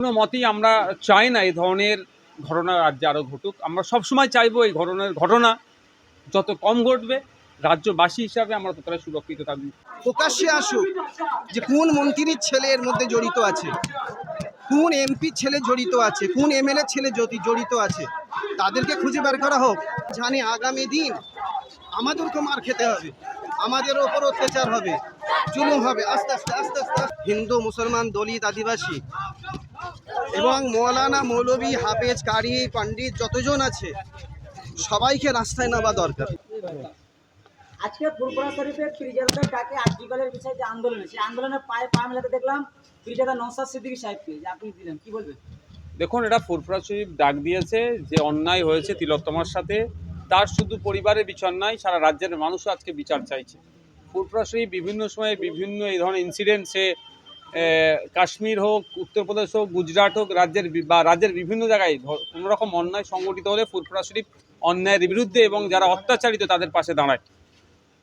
কোনো মতেই আমরা চাই না এই ধরনের ঘটনা রাজ্যে আরও ঘটুক। আমরা সবসময় চাইব এই ঘটনার ঘটনা যত কম ঘটবে, রাজ্যবাসী হিসাবে আমরা ততটা সুরক্ষিত থাকব। প্রকাশ্যে আসুক যে কোন মন্ত্রীর ছেলে এর মধ্যে জড়িত আছে, কোন এমপির ছেলে জড়িত আছে, কোন এমএলএ ছেলে যদি জড়িত আছে, তাদেরকে খুঁজে বের করা হোক। জানি আগামী দিন আমাদেরকে মার খেতে হবে, আমাদের ওপর অত্যাচার হবে, জুলুম হবে। আস্তে আস্তে আস্তে আস্তে। হিন্দু, মুসলমান, দলিত, আদিবাসী এবং মৌলানা মৌলবী হাফেজ কারি পণ্ডিত যতজন আছে সবাইকে রাস্তায় নামা দরকার। আজকে ফুরপুরা শরীফের ফিরিজাদার ডাকে আর্টিকেলের বিষয়ে যে আন্দোলন সেই আন্দোলনে পায়ে পা মেলাতে দেখলাম ফিরিজাদা নৌসাদ সিদ্দিকী সাহেবকে। যে আপনি দিলেন কি বলবেন? দেখুন এটা ফুরফুরা শরীফ ডাক দিয়েছে যে অন্যায় হয়েছে তিলোত্তমার সাথে। তার শুধু পরিবারের বিচার নয় সারা রাজ্যের মানুষও আজকে বিচার চাইছে। ফুরফুরা শরীফ বিভিন্ন সময়ে বিভিন্ন এই ধরনের ইনসিডেন্ট সে কাশ্মীর হোক উত্তরপ্রদেশ হোক, গুজরাট হোক, রাজ্যের বা রাজ্যের বিভিন্ন জায়গায় কোনো রকম অন্যায় সংগঠিত হলে ফুরফুরা শরীফ অন্যায়ের বিরুদ্ধে এবং যারা অত্যাচারিত তাদের পাশে দাঁড়ায়।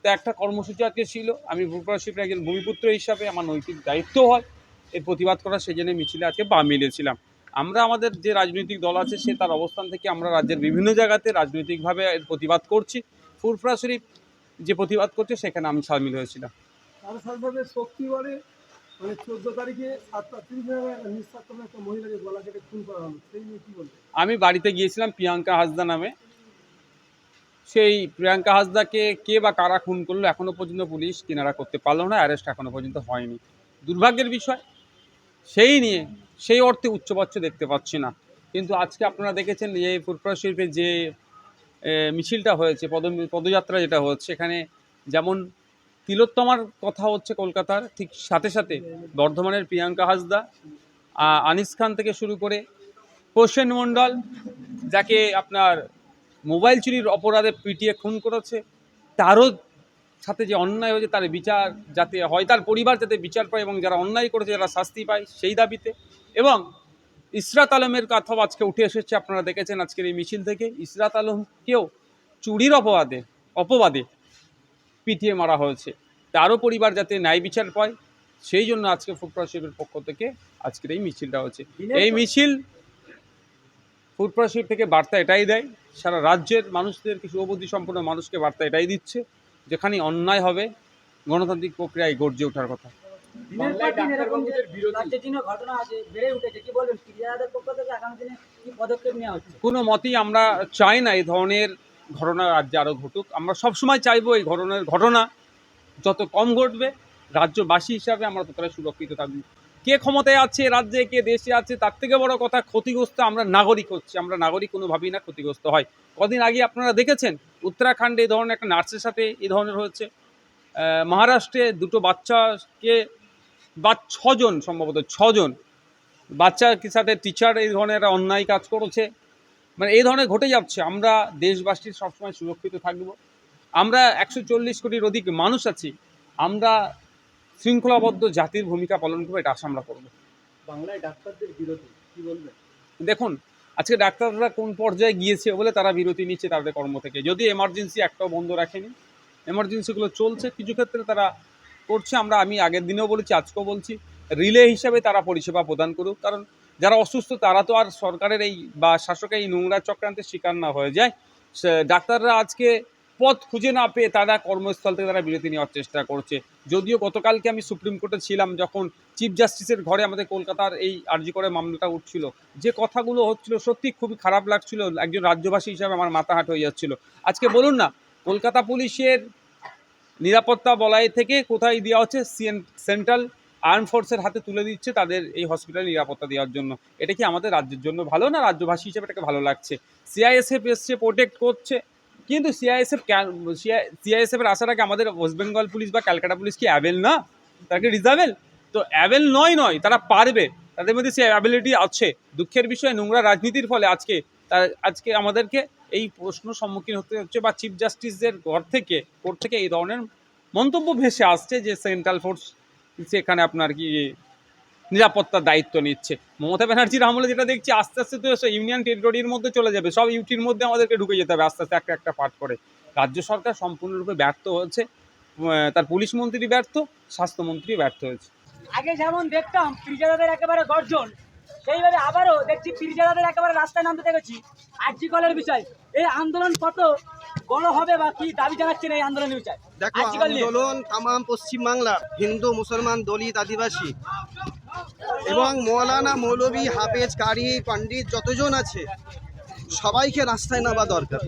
তো একটা কর্মসূচি আজকে ছিল। আমি ফুরফুরা শরীফের একজন ভূমিপুত্র হিসাবে আমার নৈতিক দায়িত্ব হয়। এর প্রতিবাদ করার সেই জন্য মিছিলে আজকে বা মিলেছিলাম আমরা আমাদের যে রাজনৈতিক দল আছে, সে তার অবস্থান থেকে আমরা রাজ্যের বিভিন্ন জায়গাতে রাজনৈতিকভাবে এর প্রতিবাদ করছি। ফুরফুরা শরীফ যে প্রতিবাদ করছে, সেখানে আমি সামিল হয়েছিলাম। মানে চোদ্দ তারিখে সাতটা তিরিশ একটা মহিলাকে গলা কেটে খুন করা হলো। সেই নিয়ে কি বলবে আমি বাড়িতে গিয়েছিলাম প্রিয়াঙ্কা হাসদা নামে। সেই প্রিয়াঙ্কা হাসদাকে কে বা কারা খুন করল এখনও পর্যন্ত পুলিশ কিনারা করতে পারল না অ্যারেস্ট এখনও পর্যন্ত হয়নি। দুর্ভাগ্যের বিষয়, সেই নিয়ে, সেই অর্থে উচ্চবাচ্য দেখতে পাচ্ছি না। কিন্তু আজকে আপনারা দেখেছেন যে ফুরফুরা শরীফের যে মিছিলটা হয়েছে পদ পদযাত্রা যেটা হচ্ছে এখানে যেমন তিলোত্তমার কথা হচ্ছে কলকাতার, ঠিক সাথে সাথে বর্ধমানের প্রিয়াঙ্কা হাসদা আনিস খান থেকে শুরু করে প্রসেন মণ্ডল, যাকে আপনার মোবাইল চুরির অপরাধে পিটিয়ে খুন করেছে, তারও সাথে যে অন্যায় হয়েছে তার বিচার যাতে হয়, তার পরিবার যাতে বিচার পায় এবং যারা অন্যায় করেছে যারা শাস্তি পায় সেই দাবিতে। এবং ইসরাত আলমের কথাও আজকে উঠে এসেছে, আপনারা দেখেছেন আজকের এই মিছিল থেকে। ইসরাত আলমকেও চুরির অপবাদে অপবাদে পিটিয়ে মারা হয়েছে। তারও পরিবার যাতে ন্যায় বিচার পায় সেই জন্য আজকে ফুটবল শিবের পক্ষ থেকে আজকের এই মিছিলটা হচ্ছে এই মিছিল ফুটবল শিব থেকে বার্তা এটাই দেয় সারা রাজ্যের মানুষদের কিছু অবধি সম্পন্ন মানুষকে বার্তা এটাই দিচ্ছে যেখানে অন্যায় হবে গণতান্ত্রিক প্রক্রিয়ায় গর্জে ওঠার কথা। কোনো মতেই আমরা চাই না এই ধরনের ঘটনা রাজ্যে আরও ঘটুক। আমরা সবসময় চাইব এই ঘটনার ঘটনা যত কম ঘটবে, রাজ্যবাসী হিসাবে আমরা ততটা সুরক্ষিত থাকব। কে ক্ষমতায় আছে রাজ্যে, কে দেশে আছে, তার থেকে বড় কথা ক্ষতিগ্রস্ত আমরা নাগরিক হচ্ছি, আমরা নাগরিক কোনোভাবেই না ক্ষতিগ্রস্ত হয়। কদিন আগে আপনারা দেখেছেন, উত্তরাখণ্ডে এই ধরনের একটা নার্সের সাথে এই ধরনের হয়েছে। মহারাষ্ট্রে দুটো বাচ্চাকে বা ছজন সম্ভবত, ছজন বাচ্চার সাথে টিচার এই ধরনের অন্যায় কাজ করেছে। মানে এই ধরনের ঘটে যাচ্ছে। আমরা দেশবাসীর সবসময় সুরক্ষিত থাকব। আমরা একশো চল্লিশ কোটির অধিক মানুষ আছি। আমরা শৃঙ্খলাবদ্ধ জাতির ভূমিকা পালন করব এটা আশা আমরা করব। বাংলায় ডাক্তারদের বিরতি কি বলবে দেখুন আজকে ডাক্তাররা কোন পর্যায়ে গিয়েছে বলে তারা বিরতি নিচ্ছে তাদের কর্ম থেকে। যদি এমার্জেন্সি একটাও বন্ধ রাখেনি এমার্জেন্সিগুলো চলছে কিছু ক্ষেত্রে তারা করছে। আমরা আমি আগের দিনেও বলেছি আজকেও বলছি। রিলে হিসাবে তারা পরিষেবা প্রদান করুক। কারণ যারা অসুস্থ, তারা তো আর সরকারের এই বা শাসকের এই নোংরা চক্রান্তের শিকার না হয়ে যায়। ডাক্তাররা আজকে পথ খুঁজে না পেয়ে তারা কর্মস্থল থেকে তারা বিরতি নেওয়ার চেষ্টা করছে। যদিও গতকালকে আমি সুপ্রিম কোর্টে ছিলাম, যখন চিফ জাস্টিসের ঘরে আমাদের কলকাতার এই আর্জি করে মামলাটা উঠছিল। যে কথাগুলো হচ্ছিল সত্যি খুবই খারাপ লাগছিল, একজন রাজ্যবাসী হিসাবে আমার মাথা হাট হয়ে যাচ্ছিল। আজকে বলুন না, কলকাতা পুলিশের নিরাপত্তা বলয় থেকে কোথায় দেওয়া হচ্ছে? সেন্ট্রাল আর্ম ফোর্সের হাতে তুলে দিচ্ছে তাদের এই হসপিটালে নিরাপত্তা দেওয়ার জন্য। এটা কি আমাদের রাজ্যের জন্য ভালো না রাজ্যবাসী হিসেবে এটাকে ভালো লাগছে? সিআইএসএফ এসছে প্রোটেক্ট করছে। কিন্তু সিআইএসএফ সিআইএসএফ এর আসার আগে আমাদের ওয়েস্ট বেঙ্গল পুলিশ বা ক্যালকাটা পুলিশ কি অ্যাভেল না? তাকে রিজার্ভেল তো অ্যাভেল নয় নয়, তারা পারবে। তাদের মধ্যে সে অ্যাবিলিটি আছে। দুঃখের বিষয়ে, নোংরা রাজনীতির ফলে আজকে তার, আজকে আমাদেরকে এই প্রশ্ন সম্মুখীন হতে হচ্ছে বা চিফ জাস্টিসদের ঘর থেকে কোর্ট থেকে এই ধরনের মন্তব্য ভেসে আসছে যে সেন্ট্রাল ফোর্স সেখানে আপনার কি নিরাপত্তার দায়িত্ব নিচ্ছে। মমতা ব্যানার্জির আমলে যেটা দেখছি, আস্তে আস্তে তো ইউনিয়ন টেরিটরির মধ্যে চলে যাবে। সব ইউটির মধ্যে আমাদেরকে ঢুকে যেতে হবে, আস্তে আস্তে একটা একটা পার্ট করে। রাজ্য সরকার সম্পূর্ণরূপে ব্যর্থ হয়েছে। তার পুলিশ মন্ত্রী ব্যর্থ, স্বাস্থ্যমন্ত্রী ব্যর্থ হয়েছে। আগে যেমন দেখতাম, ফিরিজাদাদের একেবারে গর্জন। সেইভাবে আবারও দেখছি পিরিজাদাদের একেবারে রাস্তায় নামতে দেখেছি। আর্জি কলের বিষয় এই আন্দোলন কত বড় হবে বা কি দাবি জানাচ্ছেন এই আন্দোলনের বিষয়? দেখো আন্দোলন তামাম পশ্চিমবাংলার হিন্দু মুসলমান দলিত আদিবাসী। এবং মৌলানা মৌলবী হাফেজ কারি পণ্ডিত যতজন আছে সবাইকে রাস্তায় নামা দরকার।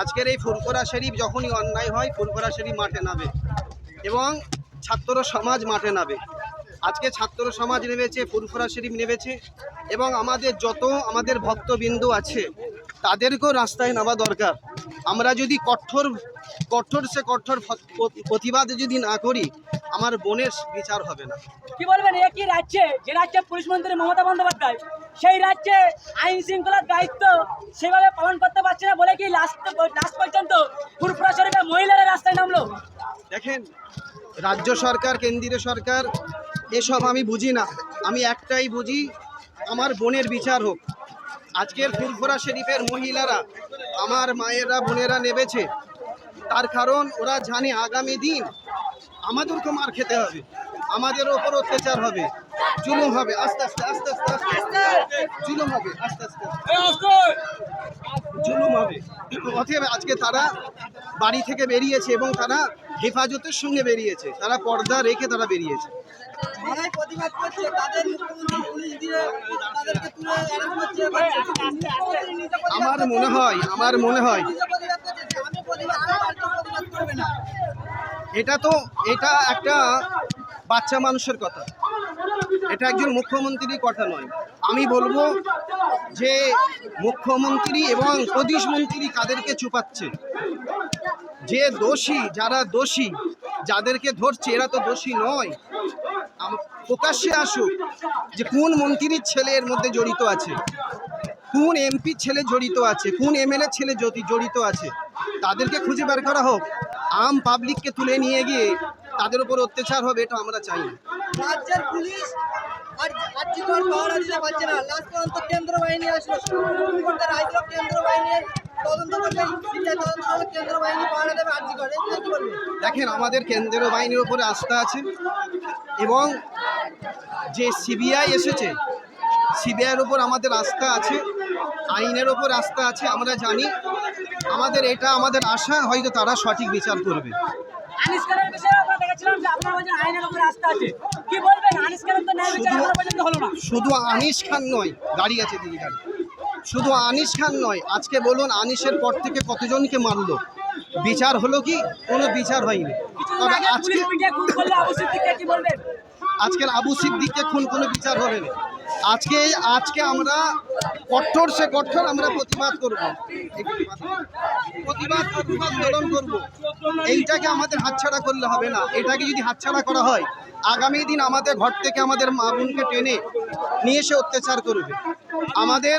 আজকের এই ফুরফুরা শরীফ যখনই অন্যায় হয় ফুরফুরা শরীফ মাঠে নামে। এবং ছাত্র সমাজ মাঠে নামে। আজকে ছাত্র সমাজ নেমেছে ফুরফুরা শরীফ নেমেছে এবং আমাদের যত আমাদের ভক্তবিন্দু আছে তাদেরকেও রাস্তায় নামা দরকার। আমরা যদি কঠোর কঠোর সে কঠোর প্রতিবাদ যদি না করি আমার বোনের বিচার হবে না। কি বলবেন একই রাজ্যে যে রাজ্যে পুলিশ মন্ত্রী মমতা বন্দ্যোপাধ্যায় সেই রাজ্যে আইন শৃঙ্খলার দায়িত্ব সেভাবে পালন করতে পারছে না বলে কি লাস্ট লাস্ট পর্যন্ত ফুরফুরা শরীফে মহিলারা রাস্তায় নামলো? দেখেন রাজ্য সরকার কেন্দ্রীয় সরকার এসব আমি বুঝি না। আমি একটাই বুঝি আমার বোনের বিচার হোক। আজকের ফুরফুরা শরীফের মহিলারা আমার মায়েরা বোনেরা নেবেছে। তার কারণ ওরা জানে আগামী দিন আমাদেরকে মার খেতে হবে। আমাদের ওপর অত্যাচার হবে। জুলুম হবে। আস্তে আস্তে আস্তে আস্তে আস্তে আস্তে জুলুম হবে। আস্তে আস্তে! জুলুম হবে। অতএব আজকে তারা বাড়ি থেকে বেরিয়েছে এবং তারা হেফাজতের সঙ্গে বেরিয়েছে। তারা পর্দা রেখে তারা বেরিয়েছে। প্রতিবাদ করছে তাদের মুখ্যমন্ত্রী পুলিশ দিয়ে তাদেরকে তুলে অ্যারেস্ট করছে আমার মনে হয় আমার মনে হয়। এটা তো এটা একটা বাচ্চা মানুষের কথা। এটা একজন মুখ্যমন্ত্রীর কথা নয়। আমি বলব যে মুখ্যমন্ত্রী এবং প্রদেশ মন্ত্রী কাদেরকে চুপাচ্ছে। যে দোষী যারা দোষী যাদেরকে ধরছে এরা তো দোষী নয়। প্রকাশ্যে আসুক যে কোন মন্ত্রীর ছেলে এর মধ্যে জড়িত আছে, কোন এমপির ছেলে জড়িত আছে, কোন এমএলএ ছেলে জড়িত আছে, তাদেরকে খুঁজে বের করা হোক। আম পাবলিককে তুলে নিয়ে গিয়ে তাদের উপর অত্যাচার হবে এটা আমরা চাই না। রাজ্যের পুলিশ আর লাস্ট পর্যন্ত কেন্দ্র বাহিনী আসলো কেন্দ্র বাহিনীর দেখেন আমাদের কেন্দ্রীয় বাহিনীর উপরে আস্থা আছে এবং যে সিবিআই এসেছে সিবিআইয়ের উপর আমাদের আস্থা আছে আইনের ওপর আস্থা আছে আমরা জানি আমাদের এটা আমাদের আশা হয়তো তারা সঠিক বিচার করবে। আনিস খানের বিষয়ে আমরা দেখেছিলাম যে আপনার বলছেন আইনের উপরে আস্থা আছে। কি বলবেন? আনিস খানের তো ন্যায় বিচার এখনও পর্যন্ত হলো না। শুধু আনিস খান নয় দাঁড়িয়ে আছে দিদি গাড়ি শুধু আনিস খান নয় আজকে বলুন আনিসের পর থেকে কতজনকে মারলো? বিচার হলো কি? কোনো বিচার হয়নি। তবে আজকে আজকের আবু সিদ্দিককে খুন কোনো বিচার হবে না। আজকে আজকে আমরা কঠোর সে কঠোর আমরা প্রতিবাদ করব। প্রতিবাদ করব আন্দোলন করব। এইটাকে আমাদের হাতছাড়া করলে হবে না। এটাকে যদি হাতছাড়া করা হয় আগামী দিন আমাদের ঘর থেকে আমাদের মা বোনকে টেনে নিয়ে এসে অত্যাচার করবে। আমাদের